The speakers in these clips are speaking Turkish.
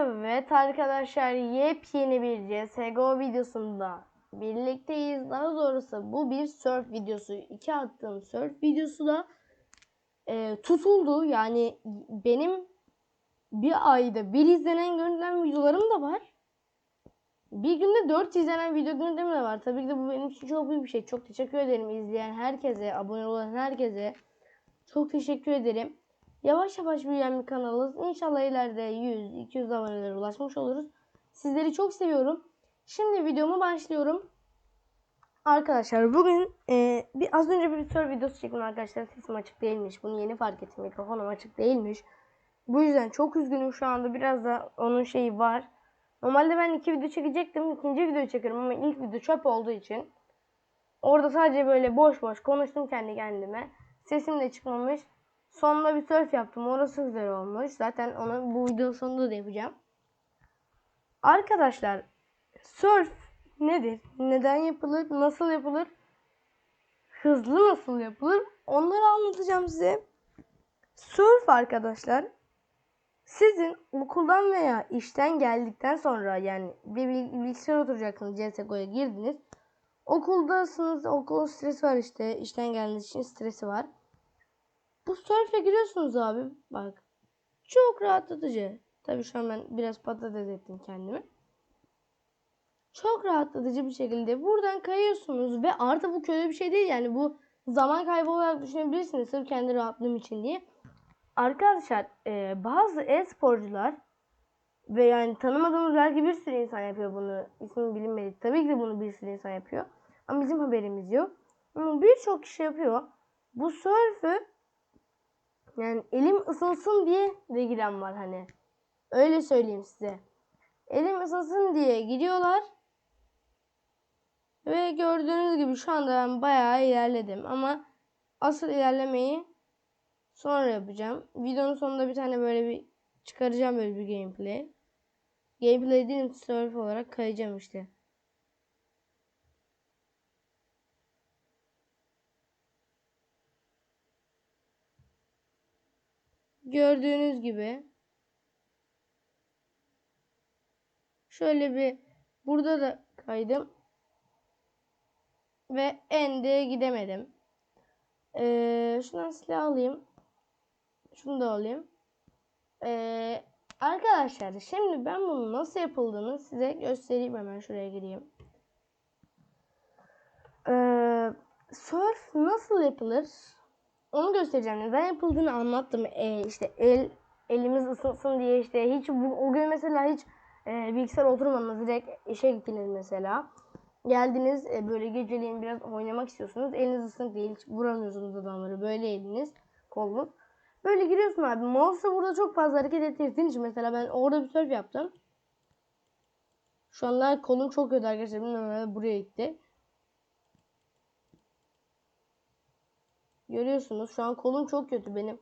Evet arkadaşlar yepyeni bir CSGO videosunda birlikteyiz. Daha doğrusu bu bir surf videosu. İki attığım surf videosu da e, tutuldu. Yani benim bir ayda bir izlenen görüntülen videolarım da var. Bir günde 4 izlenen video görüntülerim de var. Tabii ki de bu benim için çok büyük bir şey. Çok teşekkür ederim izleyen herkese, abone olan herkese. Çok teşekkür ederim. Yavaş yavaş büyüyen bir kanalız. İnşallah ileride 100-200 abonelere ulaşmış oluruz. Sizleri çok seviyorum. Şimdi videoma başlıyorum. Arkadaşlar bugün e, bir az önce bir soru videosu çektim arkadaşlar. Sesim açık değilmiş. Bunu yeni fark ettim. Mikrofonum açık değilmiş. Bu yüzden çok üzgünüm şu anda. Biraz da onun şeyi var. Normalde ben iki video çekecektim. İkinci video çekerim ama ilk video çöp olduğu için. Orada sadece böyle boş boş konuştum kendi kendime. Sesim de çıkmamış. Sonunda bir surf yaptım. Orası güzel olmuş. Zaten onu bu videonun sonunda da yapacağım. Arkadaşlar surf nedir? Neden yapılır? Nasıl yapılır? Hızlı nasıl yapılır? Onları anlatacağım size. Surf arkadaşlar sizin okuldan veya işten geldikten sonra yani bir bil- bilgisayar oturacaksınız CSGO'ya girdiniz. Okuldasınız, okul stresi var işte. işten geldiğiniz için stresi var. Bu surf'e giriyorsunuz abi. Bak. Çok rahatlatıcı. Tabii şu an ben biraz patates ettim kendimi. Çok rahatlatıcı bir şekilde buradan kayıyorsunuz ve artık bu kötü bir şey değil yani bu zaman kaybı olarak düşünebilirsiniz sırf kendi rahatlığım için diye. Arkadaşlar e, bazı e-sporcular ve yani tanımadığımız belki bir sürü insan yapıyor bunu. İsmi bilinmedik. Tabii ki de bunu bir sürü insan yapıyor. Ama bizim haberimiz yok. Birçok kişi yapıyor. Bu surf'ü yani elim ısınsın diye de giren var hani. Öyle söyleyeyim size. Elim ısınsın diye gidiyorlar. Ve gördüğünüz gibi şu anda ben bayağı ilerledim. Ama asıl ilerlemeyi sonra yapacağım. Videonun sonunda bir tane böyle bir çıkaracağım böyle bir gameplay. Gameplay değil surf olarak kayacağım işte. Gördüğünüz gibi şöyle bir burada da kaydım ve end'e gidemedim. Ee, şundan silah alayım. Şunu da alayım. Ee, arkadaşlar şimdi ben bunu nasıl yapıldığını size göstereyim hemen şuraya gireyim. Ee, surf nasıl yapılır? Onu göstereceğim. Neden yapıldığını anlattım. Ee, işte el elimiz ısınsın diye işte hiç bu, o gün mesela hiç e, bilgisayar oturmadınız direkt işe gittiniz mesela. Geldiniz e, böyle geceleyin biraz oynamak istiyorsunuz. Eliniz ısınık değil. Hiç vuramıyorsunuz adamları. Böyle eliniz kolunuz. Böyle giriyorsun abi. Mouse'la burada çok fazla hareket ettirdiğin için mesela ben orada bir surf yaptım. Şu anda kolum çok kötü arkadaşlar. Bilmiyorum buraya gitti. Görüyorsunuz şu an kolum çok kötü benim.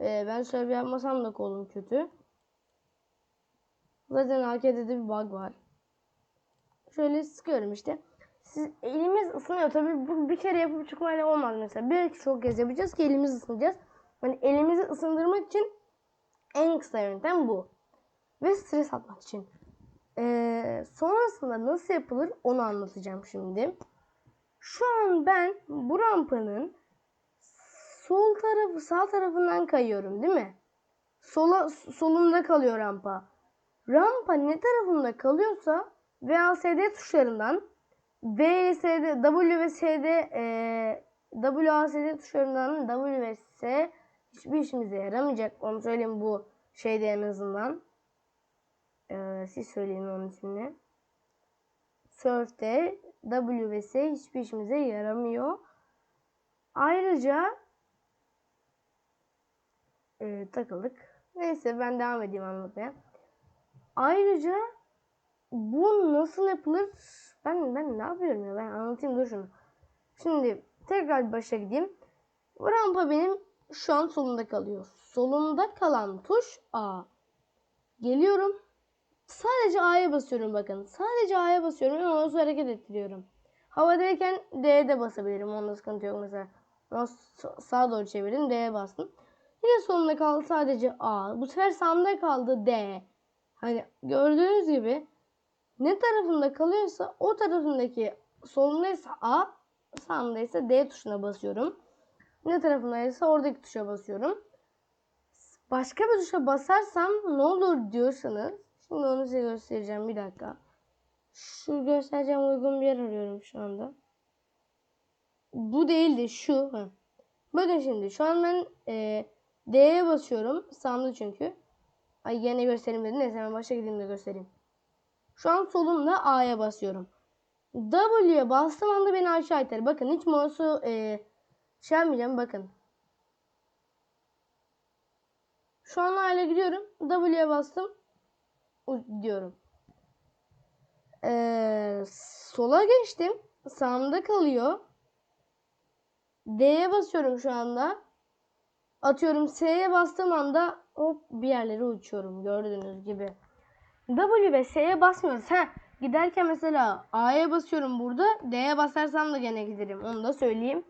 Ee, ben surf yapmasam da kolum kötü. Zaten AKD'de bir bug var. Şöyle sıkıyorum işte. Siz elimiz ısınıyor. Tabii bu bir kere yapıp çıkmayla olmaz mesela. Belki çok kez yapacağız ki elimiz ısınacağız. Hani elimizi ısındırmak için en kısa yöntem bu. Ve stres atmak için. Ee, sonrasında nasıl yapılır onu anlatacağım şimdi. Şu an ben bu rampanın sol tarafı sağ tarafından kayıyorum değil mi? Sola, solumda kalıyor rampa. Rampa ne tarafında kalıyorsa VASD tuşlarından VSD, W ve SD e, WASD tuşlarından W ve S hiçbir işimize yaramayacak. Onu söyleyeyim bu şeyde en azından. Ee, siz söyleyin onun ismini. Surf'te W ve S hiçbir işimize yaramıyor. Ayrıca e, takıldık. Neyse ben devam edeyim anlatmaya. Ayrıca bu nasıl yapılır? Ben ben ne yapıyorum ya? Ben anlatayım dur şunu. Şimdi tekrar başa gideyim. Rampa benim şu an solunda kalıyor. Solunda kalan tuş A. Geliyorum. Sadece A'ya basıyorum bakın. Sadece A'ya basıyorum ve mouse'u hareket ettiriyorum. Havadayken D'ye de basabilirim. Onda sıkıntı yok mesela. Mouse sağa doğru çevirdim. D'ye bastım. Yine solunda kaldı sadece A. Bu sefer sağımda kaldı D. Hani gördüğünüz gibi ne tarafında kalıyorsa o tarafındaki solundaysa A, sağındaysa D tuşuna basıyorum. Ne tarafındaysa oradaki tuşa basıyorum. Başka bir tuşa basarsam ne olur diyorsanız şimdi onu size göstereceğim bir dakika. Şu göstereceğim uygun bir yer arıyorum şu anda. Bu değildi şu. Bakın şimdi şu an ben e, D'ye basıyorum. Sağımda çünkü. Ay yine göstereyim dedim. Neyse ben başa gideyim de göstereyim. Şu an solumda A'ya basıyorum. W'ye bastığım anda beni aşağı iter. Bakın hiç mouse'u e, şey yapmayacağım. Bakın. Şu an hala gidiyorum. W'ye bastım. Gidiyorum. Ee, sola geçtim. Sağımda kalıyor. D'ye basıyorum şu anda. Atıyorum S'ye bastığım anda hop bir yerlere uçuyorum gördüğünüz gibi. W ve S'ye basmıyoruz. Ha giderken mesela A'ya basıyorum burada. D'ye basarsam da gene giderim. Onu da söyleyeyim.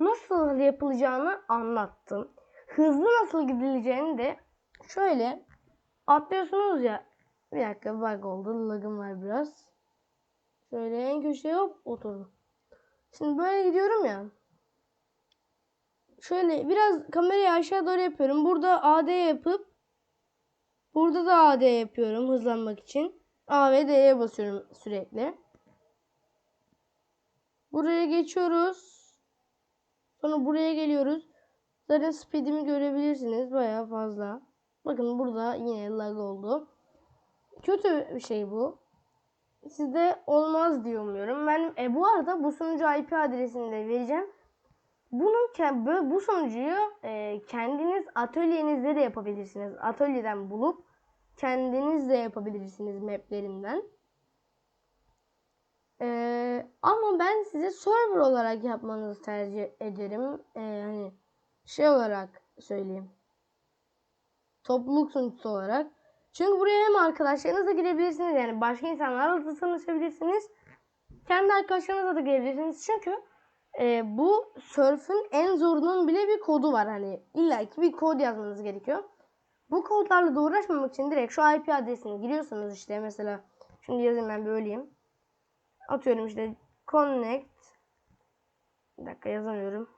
Nasıl yapılacağını anlattım. Hızlı nasıl gidileceğini de şöyle atlıyorsunuz ya. Bir dakika bug oldu. Lagım var biraz. Şöyle en köşeye hop oturdum. Şimdi böyle gidiyorum ya. Şöyle biraz kamerayı aşağı doğru yapıyorum. Burada AD yapıp burada da AD yapıyorum hızlanmak için. A ve D'ye basıyorum sürekli. Buraya geçiyoruz. Sonra buraya geliyoruz. Zaten speedimi görebilirsiniz. Baya fazla. Bakın burada yine lag oldu. Kötü bir şey bu. Sizde olmaz diye umuyorum. Ben e, bu arada bu sunucu IP adresini de vereceğim. Bunu böyle bu sonucuyu e, kendiniz atölyenizde de yapabilirsiniz. Atölyeden bulup kendiniz de yapabilirsiniz maplerinden. E, ama ben size server olarak yapmanızı tercih ederim. E, hani şey olarak söyleyeyim. Topluluk sunucusu olarak. Çünkü buraya hem arkadaşlarınızla girebilirsiniz yani başka insanlarla da tanışabilirsiniz. Kendi arkadaşlarınızla da girebilirsiniz. Çünkü e, bu Surf'ün en zorunun bile bir kodu var. Hani illaki bir kod yazmanız gerekiyor. Bu kodlarla da uğraşmamak için direkt şu IP adresine giriyorsunuz işte mesela. Şimdi yazayım ben böyleyim. Atıyorum işte connect bir dakika yazamıyorum.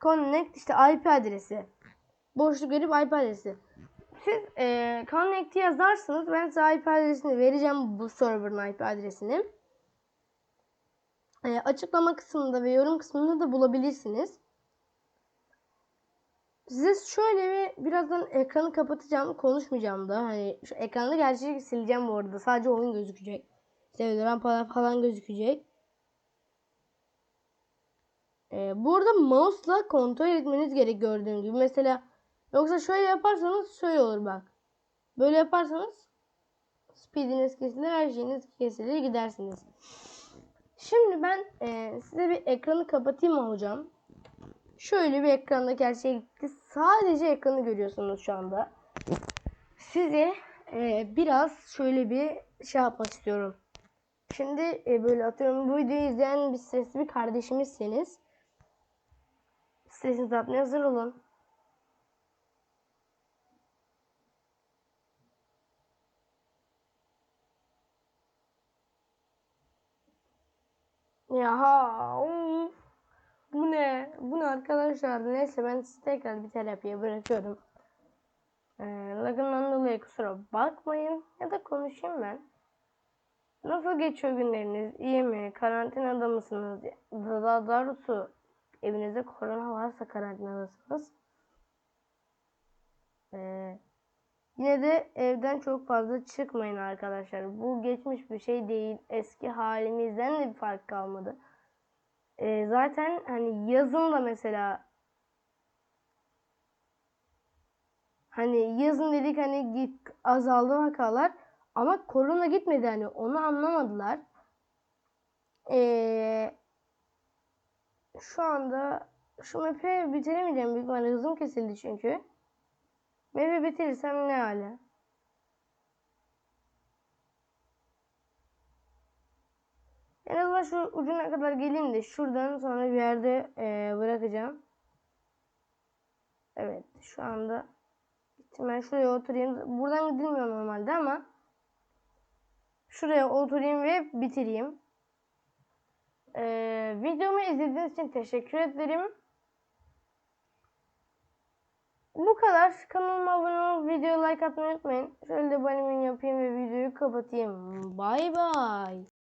Connect işte IP adresi. Boşluk verip IP adresi. Siz e, connect'i yazarsınız. Ben size IP adresini vereceğim bu server'ın IP adresini. E, açıklama kısmında ve yorum kısmında da bulabilirsiniz. Size şöyle bir birazdan ekranı kapatacağım. Konuşmayacağım da. Hani şu ekranı gerçekten sileceğim bu arada. Sadece oyun gözükecek. İşte falan falan gözükecek. Ee, burada mouse'la kontrol etmeniz gerek gördüğüm gibi. Mesela yoksa şöyle yaparsanız şöyle olur bak. Böyle yaparsanız speediniz kesilir, her şeyiniz kesilir gidersiniz. Şimdi ben e, size bir ekranı kapatayım mı hocam? Şöyle bir ekrandaki her. Sadece ekranı görüyorsunuz şu anda. Size e, biraz şöyle bir şey yapmak istiyorum. Şimdi e, böyle atıyorum bu videoyu izleyen bir sesli bir kardeşimizseniz sesinizi atmaya hazır olun. Ya of. Bu ne? Bu ne arkadaşlar? Neyse ben sizi tekrar bir terapiye bırakıyorum. Ee, lagından dolayı kusura bakmayın. Ya da konuşayım ben. Nasıl geçiyor günleriniz? İyi mi? Karantinada mısınız? Daha doğrusu evinizde korona varsa karantinadasınız. Ee, yine de evden çok fazla çıkmayın arkadaşlar. Bu geçmiş bir şey değil. Eski halimizden de bir fark kalmadı. Ee, zaten hani yazın da mesela hani yazın dedik hani git azaldı vakalar ama korona gitmedi hani onu anlamadılar. Ee, şu anda şu map'i bitiremeyeceğim büyük ihtimalle hızım kesildi çünkü. Map'i bitirirsem ne hale? En azından şu ucuna kadar geleyim de şuradan sonra bir yerde e, bırakacağım. Evet şu anda ben şuraya oturayım. Buradan gidilmiyor normalde ama şuraya oturayım ve bitireyim. Ee, videomu izlediğiniz için teşekkür ederim. Bu kadar. Kanalıma abone olup videoya like atmayı unutmayın. Şöyle de abone yapayım ve videoyu kapatayım. Bay bay.